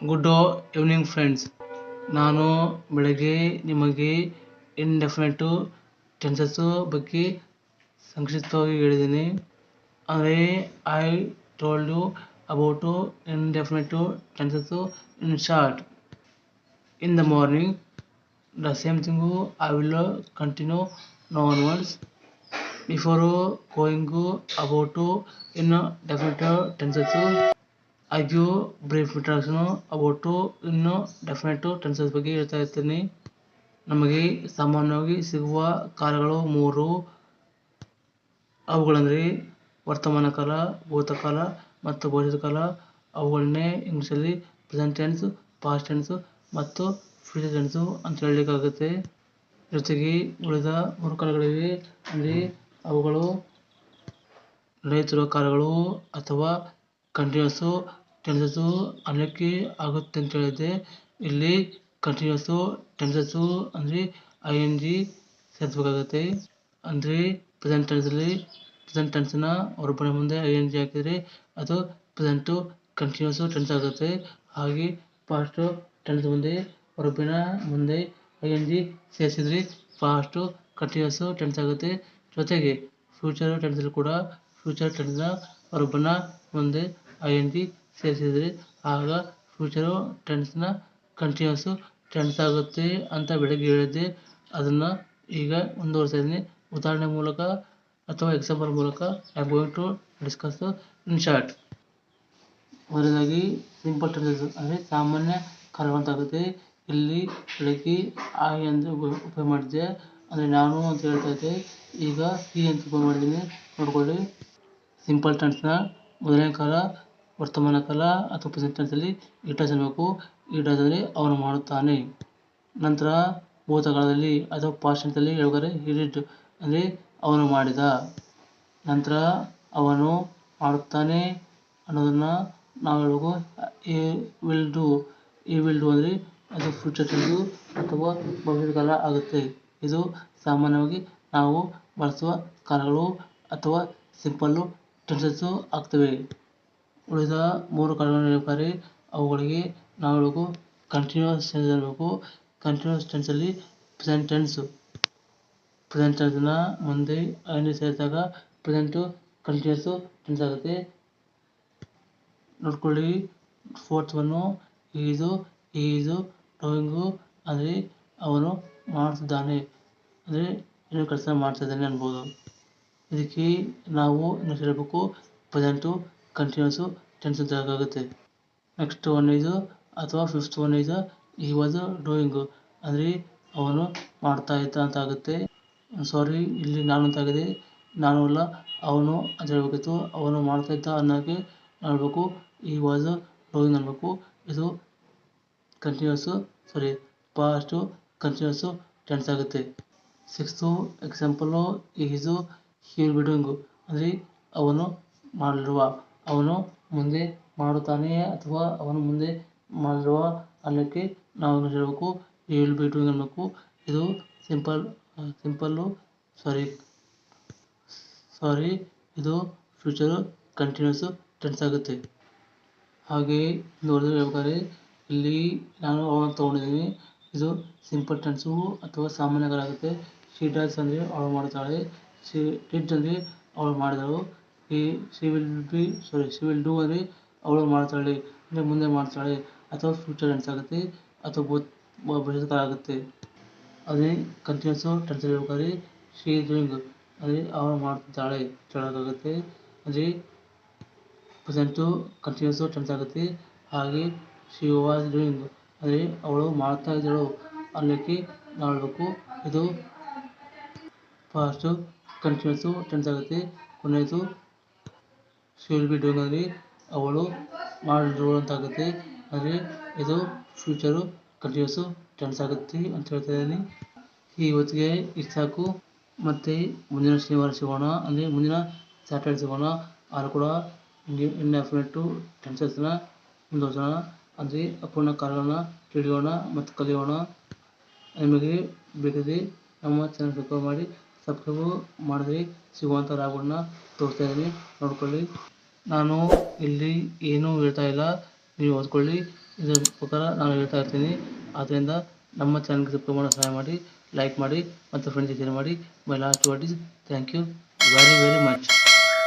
Good evening friends ನಾನು ಬೆಳಗ್ಗೆ ನಿಮಗೆ ಇಂಡೆಫಿನೆಟ್ ಟೆನ್ಸಸ್ ಬಗ್ಗೆ ಸಂಕ್ಷಿಪ್ತವಾಗಿ ಹೇಳಿದ್ದೀನಿ. ಅಂದರೆ I told you about indefinite tenses in short in the morning the same thing I will continue now onwards before going about indefinite tenses give brief introduction about indefinite tenses ಬಗ್ಗೆ ಹೇಳ್ತಾ ಇರ್ತೀನಿ. ನಮಗೆ ಸಾಮಾನ್ಯವಾಗಿ ಸಿಗುವ ಕಾಲಗಳು ಮೂರು. ಅವುಗಳಂದರೆ ವರ್ತಮಾನ ಕಾಲ ಭೂತಕಾಲ ಮತ್ತು ಭವಿಷ್ಯತ್ ಕಾಲ. ಅವುಗಳನ್ನೇ ಇಂಗ್ಲೀಷಲ್ಲಿ ಪ್ರೆಸೆಂಟ್ ಟೆನ್ಸ್ ಪಾಸ್ಟ್ ಟೆನ್ಸ್ ಮತ್ತು ಫ್ಯೂಚರ್ ಟೆನ್ಸು ಅಂತ ಹೇಳಲಿಕ್ಕಾಗುತ್ತೆ. ಜೊತೆಗೆ ಉಳಿದ ಮೂರು ಕಾಲಗಳಿವೆ. ಅಂದರೆ ಅವುಗಳು ನಡೆಯುತ್ತಿರುವ ಕಾಲಗಳು ಅಥವಾ ಕಂಟಿನ್ಯೂಸು ಟೆನ್ಸಸ್ಸು ಅನ್ನಕ್ಕೆ ಆಗುತ್ತೆ ಅಂತ ಹೇಳಿದೆ ಇಲ್ಲಿ ಕಂಟಿನ್ಯೂಸು ಟೆನ್ಸಸ್ಸು ಅಂದರೆ ಐ ಎನ್ ಜಿ ಸೇರಿಸ್ಬೇಕಾಗುತ್ತೆ. ಅಂದರೆ ಪ್ರೆಸೆಂಟ್ ಟೆನ್ಸಲ್ಲಿ ಪ್ರೆಸೆಂಟ್ ಟೆನ್ಸನ್ನ ಹೊರಬರ ಮುಂದೆ ಐ ಎನ್ ಜಿ ಹಾಕಿದರೆ ಅದು ಪ್ರೆಸೆಂಟು ಕಂಟಿನ್ಯೂಸು ಟೆನ್ಸ್ ಆಗುತ್ತೆ. ಹಾಗೆ ಪಾಸ್ಟು ಟೆನ್ಸ್ ಮುಂದೆ ಹೊರಬಿನ ಮುಂದೆ ಐ ಎನ್ ಜಿ ಸೇರಿಸಿದ್ರೆ ಪಾಸ್ಟು ಕಂಟಿನ್ಯೂಸು ಟೆನ್ಸ್ ಆಗುತ್ತೆ. ಜೊತೆಗೆ ಫ್ಯೂಚರ್ ಟೆನ್ಸಲ್ಲಿ ಕೂಡ ಫ್ಯೂಚರ್ ಟೆನ್ಸ್ನ ಹೊರಬನ ಮುಂದೆ ಐ ಎನ್ ಜಿ ಸೇರಿಸಿದರೆ ಆಗ ಫ್ಯೂಚರು ಟೆನ್ಸ್ನ ಕಂಟಿನ್ಯೂಸು ಟೆನ್ಸ್ ಆಗುತ್ತೆ ಅಂತ ಬೆಳಗ್ಗೆ ಹೇಳಿದ್ದೆ. ಅದನ್ನು ಈಗ ಮುಂದುವರಿಸ್ತಾ ಇದ್ದೀನಿ ಉದಾಹರಣೆ ಮೂಲಕ ಅಥವಾ ಎಕ್ಸಾಂಪಲ್ ಮೂಲಕ I am going to discuss in short ಮೊದಲಾಗಿ ಸಿಂಪಲ್ ಟೆನ್ಸಸ್ ಅಂದರೆ ಸಾಮಾನ್ಯ ಕಾರ್ಯಗಳಂತಾಗುತ್ತೆ ಇಲ್ಲಿ ಬೆಳಗ್ಗೆ ಐ ಅಂದರೆ ಉಪಯೋಗ ಮಾಡಿದ್ದೆ. ಅಂದರೆ ನಾನು ಅಂತ ಹೇಳ್ತಾ ಇದ್ದೆ. ಈಗ ಈ ಅಂತ ಉಪಯೋಗ ಮಾಡಿದ್ದೀನಿ. ನೋಡ್ಕೊಳ್ಳಿ. ಸಿಂಪಲ್ ಟೆನ್ಸ್ನ ಮೊದಲನೇ ಕಾಲ, ವರ್ತಮಾನ ಕಾಲ ಅಥವಾ ಪ್ರೆಸೆಂಟ್ ಟೆನ್ಸಲ್ಲಿ ಇಟಾಸ್ ಅನ್ನಬೇಕು ಅಂದರೆ ಅವನು ಮಾಡುತ್ತಾನೆ. ನಂತರ ಭೂತಕಾಲದಲ್ಲಿ ಅಥವಾ ಪಾಸ್ಟ್ ಟೆನ್ಸಲ್ಲಿ ಹೇಳ್ಬೇಕಾದ್ರೆ ಹಿ ಡಿಡ್ ಅಂದರೆ ಅವನು ಮಾಡಿದ. ನಂತರ ಅವನು ಮಾಡುತ್ತಾನೆ ಅನ್ನೋದನ್ನು ನಾವು ಹೇಳಬೇಕು he will do he will do ಅಂದರೆ ಅದು ಫ್ಯೂಚರ್ ಟೆನ್ಸು ಅಥವಾ ಭವಿಷ್ಯದ ಕಾಲ ಆಗುತ್ತೆ. ಇದು ಸಾಮಾನ್ಯವಾಗಿ ನಾವು ಬಳಸುವ ಕಾಲಗಳು ಅಥವಾ ಸಿಂಪಲ್ಲು ಟೆನ್ಸಸ್ಸು ಆಗ್ತವೆ. ಉಳಿದ ಮೂರು ಕಾಲಗಳನ್ನು ಅವುಗಳಿಗೆ ನಾವು ಹೇಳಬೇಕು ಕಂಟಿನ್ಯೂಸ್ ಟೆನ್ಸ್ ಇರಬೇಕು. ಕಂಟಿನ್ಯೂಸ್ ಟೆನ್ಸಲ್ಲಿ ಪ್ರೆಸೆಂಟ್ ಟೆನ್ಸು ಪ್ರೆಸೆಂಟ್ ಟೆನ್ಸನ್ನ ಮುಂದೆ ಐನೇ ಸೇರಿದಾಗ ಪ್ರೆಸೆಂಟು ಕಂಟಿನ್ಯೂಸು ಟೆನ್ಸ್ ಆಗುತ್ತೆ. ನೋಡ್ಕೊಳ್ಳಿ. ಫೋರ್ತ್ ಒನ್ನು ಈಜು ಈಸು ಡೂಯಿಂಗು ಅಂದರೆ ಅವನು ಮಾಡ್ತಿದ್ದಾನೆ. ಅಂದರೆ ಏನೋ ಕೆಲಸ ಮಾಡ್ತಿದ್ದಾನೆ ಅನ್ಬೋದು. ಇದಕ್ಕೆ ನಾವು ಹೇಳಬೇಕು ಪ್ರೆಸೆಂಟು ಕಂಟಿನ್ಯೂಸು ಟೆನ್ಸ್ ಅಂತ ಹೇಳೋಕ್ಕಾಗುತ್ತೆ ನೆಕ್ಸ್ಟ್ ಒನ್ ಇದು ಅಥವಾ ಫಿಫ್ತ್ ಒನ್ ಇದು ಈ ವಾಸ್ ಡೂಯಿಂಗು ಅಂದರೆ ಅವನು ಮಾಡ್ತಾ ಇದ್ದ ಅಂತ ಆಗುತ್ತೆ ಸಾರಿ ಇಲ್ಲಿ ನಾನು ಅಂತಾಗಿದೆ. ನಾನು ಅಲ್ಲ, ಅವನು ಅಂತ ಹೇಳಬೇಕಿತ್ತು. ಅವನು ಮಾಡ್ತಾ ಇದ್ದ ಅನ್ನೋಕ್ಕೆ ಹೇಳ್ಬೇಕು. ಈ ವಾಸ್ ಡೂಯಿಂಗ್ ಅನ್ನಬೇಕು ಇದು continuous sorry past continuous tense ಆಗುತ್ತೆ. ಸಿಕ್ಸ್ತು ಎಕ್ಸಾಂಪಲು ಈಸು ಬಿ ಅಂದರೆ ಅವನು ಮಾಡಲಿರುವ ಅವನು ಮುಂದೆ ಮಾಡುತ್ತಾನೆ ಅಥವಾ ಅವನು ಮುಂದೆ ಮಾಡಿರುವ ಅನ್ನೋಕ್ಕೆ ನಾವು ಹೇಳಬೇಕು ಬಿ ಅನ್ನಬೇಕು ಇದು ಸಿಂಪಲ್ ಸಿಂಪಲ್ಲು ಸಾರಿ. ಸಾರಿ, ಇದು ಫ್ಯೂಚರು ಕಂಟಿನ್ಯೂಸು ಟೆನ್ಸ್ ಆಗುತ್ತೆ. ಹಾಗೆಯೇ ನೋಡಿದ್ರೆ ಹೇಳ್ಬೇಕಾದ್ರೆ, ಇಲ್ಲಿ ನಾನು ಅವನು ತೊಗೊಂಡಿದ್ದೀನಿ. ಇದು ಸಿಂಪಲ್ ಟೆನ್ಸು ಅಥವಾ ಸಾಮಾನ್ಯಗಳಾಗುತ್ತೆ. ಶೀಟ್ ಡಸ್ ಅಂದರೆ ಅವಳು ಮಾಡ್ತಾಳೆ ಅವಳು ಮಾಡಿದಳು. ಈ she will be, sorry she will do ಅಂದರೆ ಅವಳು ಮಾಡ್ತಾಳೆ, ಅಂದರೆ ಮುಂದೆ ಮಾಡ್ತಾಳೆ, ಅಥವಾ ಫ್ಯೂಚರ್ ಟೆನ್ಸ್ ಆಗುತ್ತೆ, ಅಥವಾ ಭೂತ್ ಆಗುತ್ತೆ. ಅದೇ ಕಂಟಿನ್ಯೂಸು ಟೆನ್ಸ್ ಹೇಳ್ಬೇಕಾದ್ರೆ ಶಿ ಈಸ್ ಡೂಯಿಂಗ್ ಅಂದರೆ ಅವಳು ಮಾಡ್ತಿದ್ದಾಳೆ ಹೇಳೋಕ್ಕಾಗುತ್ತೆ ಅಂದರೆ ಪ್ರೆಸೆಂಟು ಕಂಟಿನ್ಯೂಸು ಟೆನ್ಸ್ ಆಗುತ್ತೆ. ಹಾಗೆ ಶಿ ವಾಸ್ ಡೂಯಿಂಗ್ ಅಂದರೆ ಅವಳು ಮಾಡ್ತಾ ಇದ್ದಳು ಅನ್ನೋಕ್ಕೆ ನಾವು ಇದು ಫಾಸ್ಟು ಕಂಟಿನ್ಯೂಸು ಟೆನ್ಸ್ ಆಗುತ್ತೆ ಕೊನೆಯದು ಶಿ ವಿಲ್ ಬಿ ಡೂಯಿಂಗ್ ಅಂದರೆ ಅವಳು ಮಾಡಿದಳು ಅಂತ ಆಗುತ್ತೆ ಇದು ಫ್ಯೂಚರು ಕಂಟಿನ್ಯೂಸು ಟೆನ್ಸ್ ಆಗುತ್ತೆ ಅಂತ ಹೇಳ್ತಾ ಇದ್ದೀನಿ. ಈ ಇವತ್ತಿಗೆ ಇಷ್ಟು ಸಾಕು. ಮತ್ತು ಮುಂದಿನ ಶನಿವಾರ ಸಿಗೋಣ. ಅಂದರೆ ಮುಂದಿನ ಸ್ಯಾಟರ್ಡೆ ಸಿಗೋಣ. ಆದರೂ ಕೂಡ ಇಂಡೆಫಿನೆಟ್ಟು ಟೆನ್ಸಸ್ನ ಮುಂದುವರ್ಸೋಣ. ಅಂದರೆ ಅಪೂರ್ಣ ಕಾಲಗಳನ್ನ ತಿಳಿಯೋಣ ಮತ್ತು ಕಲಿಯೋಣ. ನಿಮಗೆ ಬೇಕಿದೆ ನಮ್ಮ ಚಾನಲ್ ಸಬ್ಸ್ಕ್ರೈಬ್ ಮಾಡಿ. ಸಬ್ಸ್ಕ್ರೈಬು ಮಾಡಿದ್ರೆ ಸಿಗುವಂಥ ಲಾಭಗಳನ್ನ ತೋರಿಸ್ತಾ ಇದ್ದೀನಿ, ನೋಡ್ಕೊಳ್ಳಿ. ನಾನು ಇಲ್ಲಿ ಏನೂ ಹೇಳ್ತಾ ಇಲ್ಲ, ನೀವು ಓದ್ಕೊಳ್ಳಿ. ಇದರ ಪ್ರಕಾರ ನಾನು ಹೇಳ್ತಾ ಇರ್ತೀನಿ. ಆದ್ದರಿಂದ ನಮ್ಮ ಚಾನಲ್ಗೆ ಸಬ್ಸ್ಕ್ರೈಬ್ ಮಾಡೋ ಸಹಾಯ ಮಾಡಿ, ಲೈಕ್ ಮಾಡಿ, ಮತ್ತು ಫ್ರೆಂಡ್ಸ್ ಶೇರ್ ಮಾಡಿ. My last word is thank you very very much